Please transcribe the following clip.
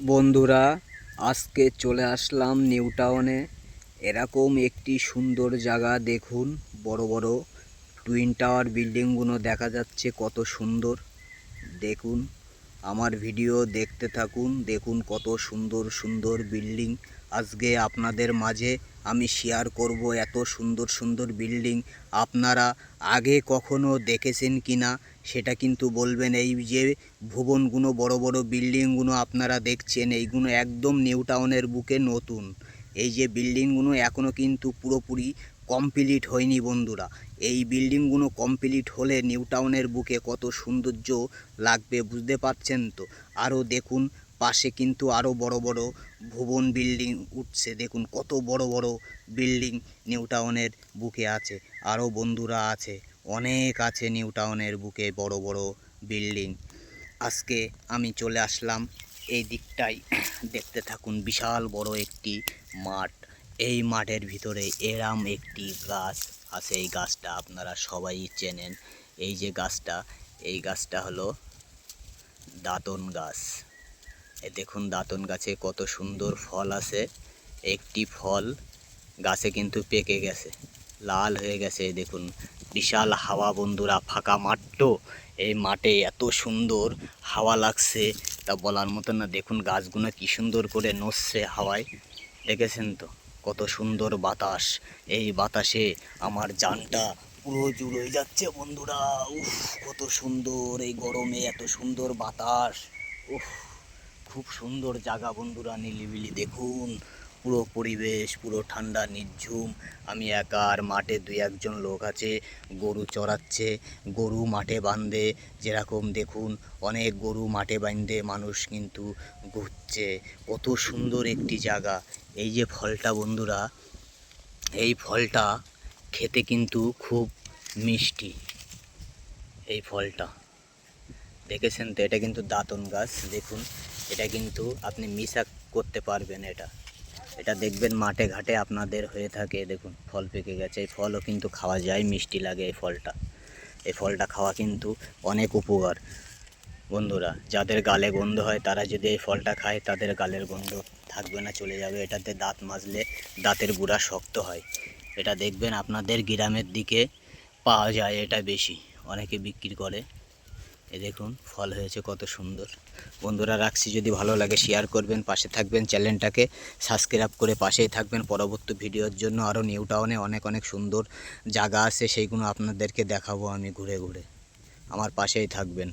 বন্ধুরা, আজকে চলে আসলাম নিউ টাউনে এরকম একটি সুন্দর জায়গা দেখুন, বড় বড়। টুইন টাওয়ার বিল্ডিংগুলো দেখা যাচ্ছে কত সুন্দর। দেখুন। আমার ভিডিও দেখতে থাকুন, দেখুন কত সুন্দর সুন্দর বিল্ডিং। আজকে আপনাদের মাঝে আমি শেয়ার করব এত সুন্দর সুন্দর বিল্ডিং। আপনারা আগে কখনো দেখেছেন কি না সেটা কিন্তু বলবেন। এই যে ভুবনগুলো, বড় বড় বিল্ডিংগুলো আপনারা দেখছেন, এইগুলো একদম নিউ টাউনের বুকে নতুন। এই যে বিল্ডিংগুলো এখনও কিন্তু পুরোপুরি কমপ্লিট হয়নি বন্ধুরা। এই বিল্ডিংগুলো কমপ্লিট হলে নিউ টাউনের বুকে কত সৌন্দর্য লাগবে বুঝতে পারছেন তো? আরও দেখুন, পাশে কিন্তু আরও বড় বড় ভুবন বিল্ডিং উঠছে। দেখুন কত বড় বড় বিল্ডিং নিউ টাউনের বুকে আছে। আরও বন্ধুরা আছে, অনেক আছে নিউ টাউনের বুকে বড় বড় বিল্ডিং। আজকে আমি চলে আসলাম এই দিকটাই দেখতে থাকুন, বিশাল বড় একটি মাঠ। এই মাঠের ভিতরে এরাম একটি গাছ আছে, এই গাছটা আপনারা সবাই চেনেন। এই যে গাছটা, এই গাছটা হলো দাঁতন গাছ। এ দেখুন দাঁতন গাছে কত সুন্দর ফল আছে। একটি ফল গাছে কিন্তু পেকে গেছে, লাল হয়ে গেছে দেখুন। বিশাল হাওয়া বন্ধুরা, ফাঁকা মাঠ এই মাঠে এত সুন্দর হাওয়া লাগছে, তা বলার মতো না। দেখুন গাছগুলো কি সুন্দর করে নড়ছে হাওয়ায়, দেখেছেন তো? কত সুন্দর বাতাস। এই বাতাসে আমার জানটা পুরো জুড়ে যাচ্ছে বন্ধুরা। উফ, কত সুন্দর এই গরমে, এত সুন্দর বাতাস। উফ, খুব সুন্দর জায়গা বন্ধুরা, নিলিবিলি। দেখুন পুরো পরিবেশ, পুরো ঠান্ডা, নির্ঝুম। আমি একা আর মাঠে দুই একজন লোক আছে, গরু চড়াচ্ছে, গরু মাঠে বাঁধে। যেরকম দেখুন, অনেক গরু মাঠে বাঁধে, মানুষ কিন্তু ঘুরছে। কত সুন্দর একটি জায়গা। এই যে ফলটা বন্ধুরা, এই ফলটা খেতে কিন্তু খুব মিষ্টি, এই ফলটা। দেখেছেন তো? এটা কিন্তু দাঁতন গাছ, দেখুন। এটা কিন্তু আপনি মিশা করতে পারবেন এটা। এটা দেখবেন মাঠে ঘাটে আপনাদের হয়ে থাকে, দেখুন ফল পেকে গেছে, এই ফলও কিন্তু খাওয়া যায়, মিষ্টি লাগে এই ফলটা। এই ফলটা খাওয়া কিন্তু অনেক উপকার। বন্ধুরা, যাদের গালে গন্ধ হয়, তারা যদি এই ফলটা খায়, তাদের গালের গন্ধ থাকবে না, চলে যাবে। এটাতে দাঁত মাজলে দাঁতের গুঁড়া শক্ত হয়। এটা দেখবেন আপনাদের গ্রামের দিকে পাওয়া যায় এটা বেশি। অনেকে বিক্রি করে। এ দেখুন, ফল হয়েছে কত সুন্দর। বন্ধুরা, রাখছি। যদি ভালো লাগে শেয়ার করবেন, পাশে থাকবেন চ্যানেলটাকে সাবস্ক্রাইব করে পাশেই থাকবেন। পরবর্তী ভিডিওর জন্য আরও নিউ টাউনে অনেক অনেক সুন্দর জায়গা আছে, সেইগুলো আপনাদেরকে দেখাবো আমি ঘুরে ঘুরে। আমার পাশেই থাকবেন।